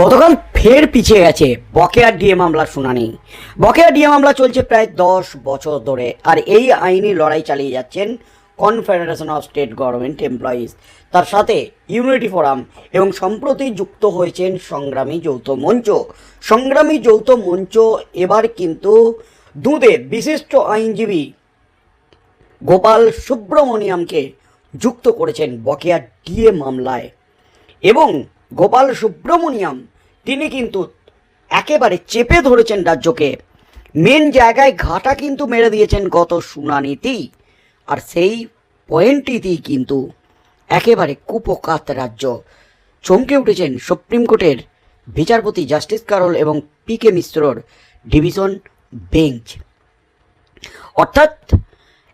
গতকাল ফের পিছিয়ে গেছে বকেয়া ডিএ মামলার শুনানি। বকেয়া ডিএ মামলা চলছে প্রায় দশ বছর ধরে, আর এই আইনি লড়াই চালিয়ে যাচ্ছেন confederation of state government employees তার সাথে ইউনিটি ফোরাম এবং সম্প্রতি যুক্ত হয়েছেন সংগ্রামী যৌথ মঞ্চ। সংগ্রামী যৌথ মঞ্চ এবার কিন্তু দুধে বিশিষ্ট আইনজীবী গোপাল সুব্রমণিয়ামকে যুক্ত করেছেন বকেয়া ডিএ মামলায়। এবং গোপাল সুব্রমণিয়াম, তিনি কিন্তু একেবারে চেপে ধরেছেন রাজ্যকে। মেন জায়গায় ঘাটা কিন্তু মেরে দিয়েছেন গত শুনানিতেই। আর সেই পয়েন্টটিতেই কিন্তু একেবারে কুপকাত রাজ্য। চমকে উঠেছেন সুপ্রিম কোর্টের বিচারপতি জাস্টিস কারল এবং পি কে মিশ্রর ডিভিশন বেঞ্চ। অর্থাৎ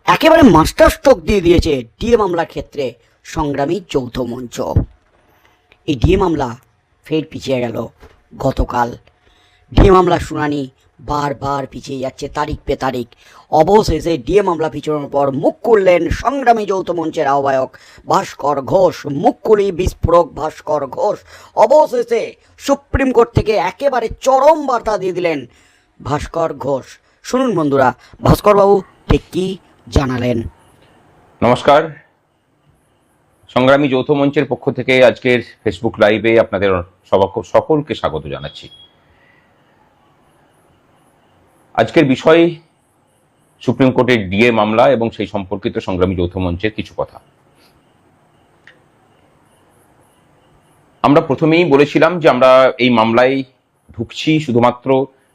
একেবারে মাস্টার স্ট্রোক দিয়ে দিয়েছে ডিএ মামলার ক্ষেত্রে সংগ্রামী যৌথ মঞ্চ। এই ডিএ মামলা ফের পিছিয়ে গেল। গতকাল ডিএ মামলার শুনানি বারবার পিছিয়ে যাচ্ছে তারিখ পে তারিখ। অবশেষে ডিএ মামলা পিছানোর পর মুখ খুললেন সংগ্রামী যৌথ মঞ্চের আহ্বায়ক ভাস্কর ঘোষ। মুখ খুলি বিস্ফোরক ভাস্কর ঘোষ। অবশেষে সুপ্রিম কোর্ট থেকে একেবারে চরম বার্তা দিয়ে দিলেন ভাস্কর ঘোষ। শুনুন বন্ধুরা, ভাস্করবাবু ঠিক কী জানালেন? নমস্কার সংগ্রামী যৌথ মঞ্চের পক্ষ থেকে আজকের ফেসবুক লাইভে আপনাদের সকলকে স্বাগত জানাচ্ছি। আজকের বিষয় সুপ্রিম কোর্টের ডিএ মামলা এবং সেই সম্পর্কিত সংগ্রামী যৌথ মঞ্চের কিছু কথা। আমরা প্রথমেই বলেছিলাম যে আমরা এই মামলায় ঢুকছি শুধুমাত্র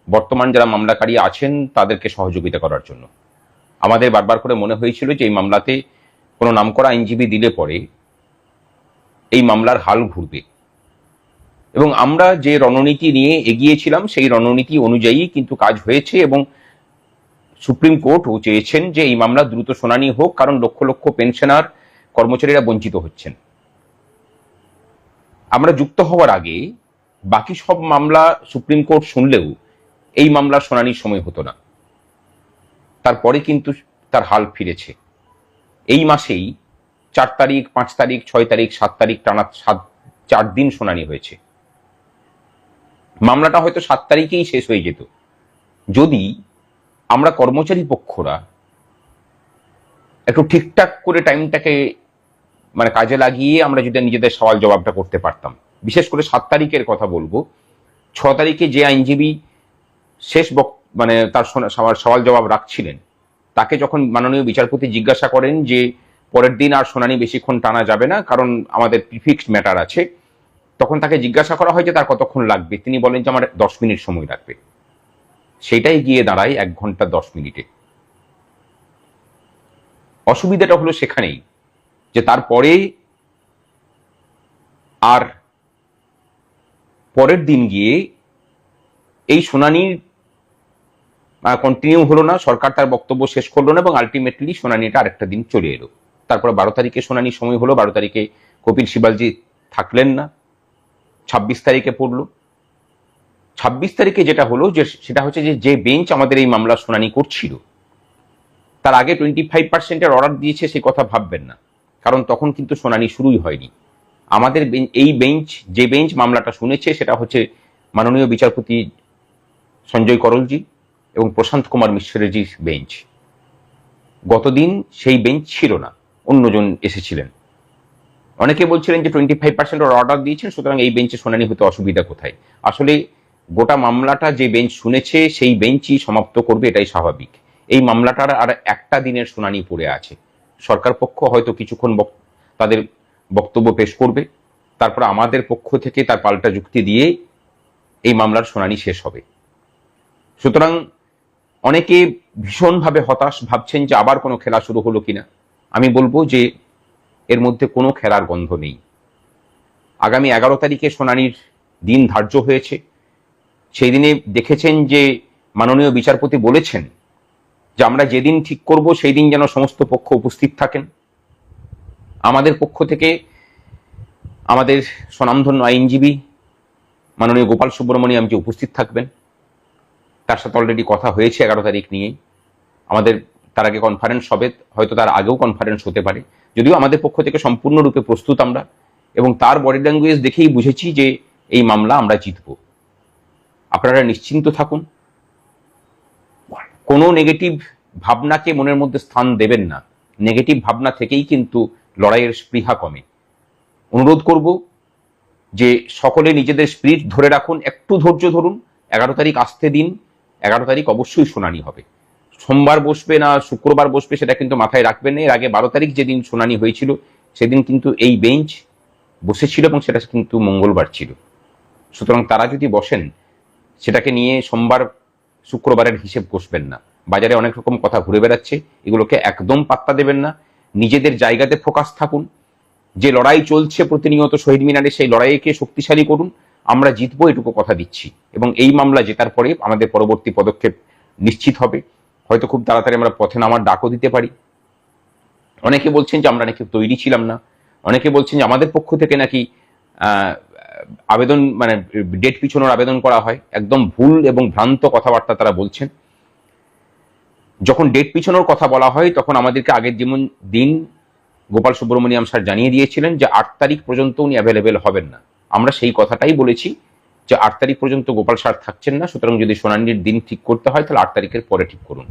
বর্তমান যারা মামলাকারী আছেন তাদেরকে সহযোগিতা করার জন্য। আমাদের বারবার করে মনে হয়েছিল যে এই মামলাতে কোনো নামকরা আইনজীবী দিলে পরে এই মামলার হাল ঘুরবে। এবং আমরা যে রণনীতি নিয়ে এগিয়েছিলাম, সেই রণনীতি অনুযায়ী কিন্তু কাজ হয়েছে এবং সুপ্রিম কোর্টও চেয়েছেন যে এই মামলা দ্রুত শুনানি হোক, কারণ লক্ষ লক্ষ পেনশনার কর্মচারীরা বঞ্চিত হচ্ছেন। আমরা যুক্ত হওয়ার আগে বাকি সব মামলা সুপ্রিম কোর্ট শুনলেও এই মামলার শুনানির সময় হতো না। তারপরে কিন্তু তার হাল ফিরেছে। এই মাসেই চার তারিখ, পাঁচ তারিখ, ছয় তারিখ, সাত তারিখ, টানা সাত, চার দিন শুনানি হয়েছে। মামলাটা হয়তো সাত তারিখেই শেষ হয়ে যেত। যদি আমরা কর্মচারী পক্ষরা একটু ঠিকঠাক করে টাইমটাকে মানে কাজে লাগিয়ে আমরা যদি নিজেদের সওয়াল জবাবটা করতে পারতাম। বিশেষ করে সাত তারিখের কথা বলব। ছ তারিখে যে আইনজীবী শেষ মানে তার সওয়াল জবাব রাখছিলেন, তাকে যখন মাননীয় বিচারপতি জিজ্ঞাসা করেন যে পরের দিন আর শুনানি বেশিক্ষণ টানা যাবে না, কারণ আমাদের ফিক্সড ম্যাটার আছে। তখন তাকে জিজ্ঞাসা করা হয় যে তার কতক্ষণ লাগবে? তিনি বলেন যে আমার দশ মিনিট সময় লাগবে। সেটাই গিয়ে দাঁড়ায় এক ঘণ্টা দশ মিনিটে। অসুবিধাটা হলো সেখানেই, যে তারপরে আর পরের দিন গিয়ে এই শুনানির কন্টিনিউ হলো না, সরকার তার বক্তব্য শেষ করল না এবং আলটিমেটলি শুনানিটা আরেকটা দিন চলে এলো। তারপরে বারো তারিখে শুনানির সময় হলো, বারো তারিখে কপিল সিবালজি থাকলেন না। ছাব্বিশ তারিখে পড়ল। ছাব্বিশ তারিখে যেটা হলো যে সেটা হচ্ছে যে যে বেঞ্চ আমাদের এই মামলা শুনানি করছিল, তার আগে টোয়েন্টি ফাইভ পার্সেন্টের অর্ডার দিয়েছে সে কথা ভাববেন না, কারণ তখন কিন্তু শুনানি শুরুই হয়নি। আমাদের এই বেঞ্চ, যে বেঞ্চ মামলাটা শুনেছে সেটা হচ্ছে মাননীয় বিচারপতি সঞ্জয় করলজি এবং প্রশান্ত কুমার মিশ্রের বেঞ্চ। গতদিন সেই বেঞ্চ ছিল না। অন্যজন এসেছিলেন। অনেকে বলছিলেন যে টোয়েন্টি ফাইভ পার্সেন্ট ওরা অর্ডার দিয়েছেন, সুতরাং এই বেঞ্চে শুনানি হতে অসুবিধা কোথায়? আসলে গোটা মামলাটা যে বেঞ্চ শুনেছে, সেই বেঞ্চই সমাপ্ত করবে, এটাই স্বাভাবিক। এই মামলাটার আর একটা দিনের শুনানি পড়ে আছে। সরকার পক্ষ হয়তো কিছুক্ষণ তাদের বক্তব্য পেশ করবে। তারপর আমাদের পক্ষ থেকে তার পাল্টা যুক্তি দিয়ে এই মামলার শুনানি শেষ হবে। সুতরাং অনেকে ভীষণভাবে হতাশ ভাবছেন যে আবার কোনো খেলা শুরু হলো কিনা। আমি বলব যে এর মধ্যে কোনো খেলার গন্ধ নেই। আগামী এগারো তারিখে শুনানির দিন ধার্য হয়েছে। সেই দিনে দেখেছেন যে মাননীয় বিচারপতি বলেছেন যে আমরা যেদিন ঠিক করব সেই দিন যেন সমস্ত পক্ষ উপস্থিত থাকেন। আমাদের পক্ষ থেকে আমাদের স্বনামধন্য আইনজীবী মাননীয় গোপাল সুব্রমণিয়াম যে উপস্থিত থাকবেন। তার সাথে অলরেডি কথা হয়েছে এগারো তারিখ নিয়ে আমাদের তার আগে কনফারেন্স হবে, হয়তো তার আগেও কনফারেন্স হতে পারে। যদিও আমাদের পক্ষ থেকে সম্পূর্ণরূপে প্রস্তুত আমরা, এবং তার বডি ল্যাঙ্গুয়েজ দেখেই বুঝেছি যে এই মামলা আমরা জিতব। আপনারা নিশ্চিন্ত থাকুন। কোনো নেগেটিভ ভাবনাকে মনের মধ্যে স্থান দেবেন না। নেগেটিভ ভাবনা থেকেই কিন্তু লড়াইয়ের স্পৃহা কমে। অনুরোধ করব যে সকলে নিজেদের স্পিরিট ধরে রাখুন। একটু ধৈর্য ধরুন। এগারো তারিখ আসতে দিন। এগারো তারিখ অবশ্যই শুনানি হবে। সোমবার বসবে না, শুক্রবার বসবে সেটা কিন্তু মাথায় রাখবেন না। এর আগে বারো তারিখ যেদিন শুনানি হয়েছিল, সেদিন কিন্তু এই বেঞ্চ বসেছিল এবং সেটা কিন্তু মঙ্গলবার ছিল। সুতরাং তারা যদি বসেন, সেটাকে নিয়ে সোমবার, শুক্রবারের হিসেব কষবেন না। বাজারে অনেক রকম কথা ঘুরে বেড়াচ্ছে, এগুলোকে একদম পাত্তা দেবেন না। নিজেদের জায়গাতে ফোকাস থাকুন। যে লড়াই চলছে প্রতিনিয়ত শহীদ মিনারে, সেই লড়াইকে শক্তিশালী করুন। আমরা জিতবো, এটুকু কথা দিচ্ছি। এবং এই মামলা জেতার পরে আমাদের পরবর্তী পদক্ষেপ নিশ্চিত হবে। হয়তো খুব তাড়াতাড়ি আমরা পথে নামার ডাকও দিতে পারি। অনেকে বলছেন যে আমরা নাকি তৈরি ছিলাম না। অনেকে বলছেন যে আমাদের পক্ষ থেকে নাকি আবেদন মানে ডেট পিছনোর আবেদন করা হয়। একদম ভুল এবং ভ্রান্ত কথাবার্তা তারা বলছেন। যখন ডেট পিছনোর কথা বলা হয়, তখন আমাদেরকে আগের যেমন দিন গোপাল সুব্রমণিয়াম স্যার জানিয়ে দিয়েছিলেন যে আট তারিখ পর্যন্ত উনি অ্যাভেলেবেল হবেন না। আমরা সেই কথাটাই বলেছি। যে আট তারিখ পর্যন্ত গোপাল স্যার থাকছেন না, সুতরাং যদি শুনানির দিন ঠিক করতে হয়, তাহলে আট তারিখের পরে ঠিক করুন।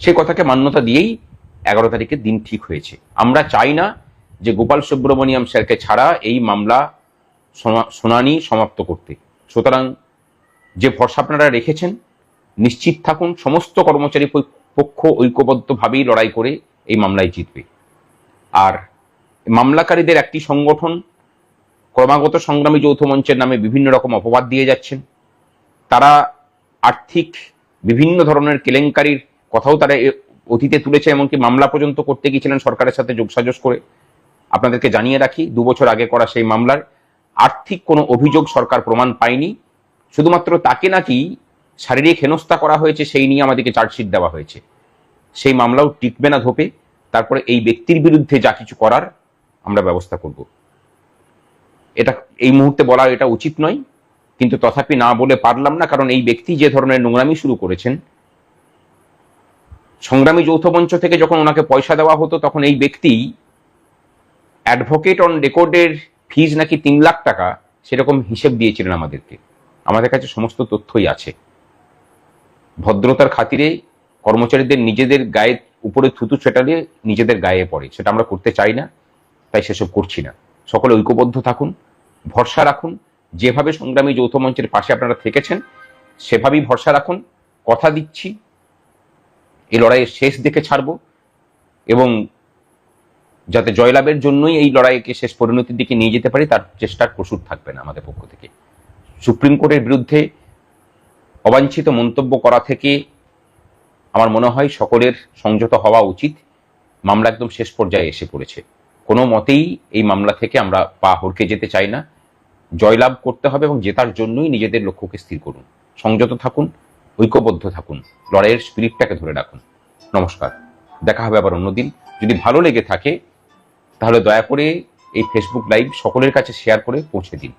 সেই কথাকে মান্যতা দিয়েই এগারো তারিখের দিন ঠিক হয়েছে। আমরা চাই না যে গোপাল সুব্রমণিয়াম স্যারকে ছাড়া এই মামলা শোনা- শুনানি সমাপ্ত করতে। সুতরাং যে ভরসা আপনারা রেখেছেন, নিশ্চিত থাকুন, সমস্ত কর্মচারী পক্ষ ঐক্যবদ্ধভাবেই লড়াই করে এই মামলায় জিতবে। আর মামলাকারীদের একটি সংগঠন ক্রমাগত সংগ্রামী যৌথ মঞ্চের নামে বিভিন্ন রকম অপবাদ দিয়ে যাচ্ছেন। তারা আর্থিক বিভিন্ন ধরনের কেলেঙ্কারির কথাও তারা অতীতে তুলেছে, এমনকি মামলা পর্যন্ত করতে গিয়েছিলেন সরকারের সাথে যোগসাজশ করে। আপনাদেরকে জানিয়ে রাখি, দু বছর আগে করা সেই মামলার আর্থিক কোনো অভিযোগ সরকার প্রমাণ পায়নি। শুধুমাত্র তাকে নাকি শারীরিক হেনস্থা করা হয়েছে, সেই নিয়ে আমাদেরকে চার্জশিট দেওয়া হয়েছে। সেই মামলাও টিকবে না ধোপে। তারপরে এই ব্যক্তির বিরুদ্ধে যা কিছু করার আমরা ব্যবস্থা করব। এটা, এই মুহূর্তে বলা এটা উচিত নয়, কিন্তু তথাপি না বলে পারলাম না, কারণ এই ব্যক্তি যে ধরনের নোংরামি শুরু করেছেন, সংগ্রামী যৌথ মঞ্চ থেকে যখন ওনাকে পয়সা দেওয়া হতো, তখন এই ব্যক্তি অ্যাডভোকেট অন রেকর্ডের ফিজ নাকি তিন লাখ টাকা সেরকম হিসেব দিয়েছিলেন আমাদেরকে। আমাদের কাছে সমস্ত তথ্যই আছে। ভদ্রতার খাতিরে কর্মচারীদের নিজেদের গায়ে উপরে থুতু ছেটালে নিজেদের গায়ে পড়ে, সেটা আমরা করতে চাই না, তাই সেসব করছি না। সকলে ঐক্যবদ্ধ থাকুন। ভরসা রাখুন। যেভাবে সংগ্রামী যৌথ মঞ্চের পাশে আপনারা থেকেছেন, সেভাবেই ভরসা রাখুন। কথা দিচ্ছি এই লড়াইয়ের শেষ দেখে ছাড়বো এবং যাতে জয়লাভের জন্যই এই লড়াইকে শেষ পরিণতির দিকে নিয়ে যেতে পারি, তার চেষ্টার কসুর থাকবে না আমাদের পক্ষ থেকে। সুপ্রিম কোর্টের বিরুদ্ধে অবাঞ্ছিত মন্তব্য করা থেকে আমার মনে হয় সকলের সংযত হওয়া উচিত। মামলা একদম শেষ পর্যায়ে এসে পড়েছে। কোনো মতেই এই মামলা থেকে আমরা পা হরকে যেতে চাই না। জয়লাভ করতে হবে এবং জেতার জন্যই নিজেদের লক্ষ্যকে স্থির করুন। সংযত থাকুন, ঐক্যবদ্ধ থাকুন, লড়াইয়ের স্পিরিটটাকে ধরে রাখুন। নমস্কার, দেখা হবে আবার অন্যদিন যদি ভালো লেগে থাকে, তাহলে দয়া করে এই ফেসবুক লাইভ সকলের কাছে শেয়ার করে পৌঁছে দিন।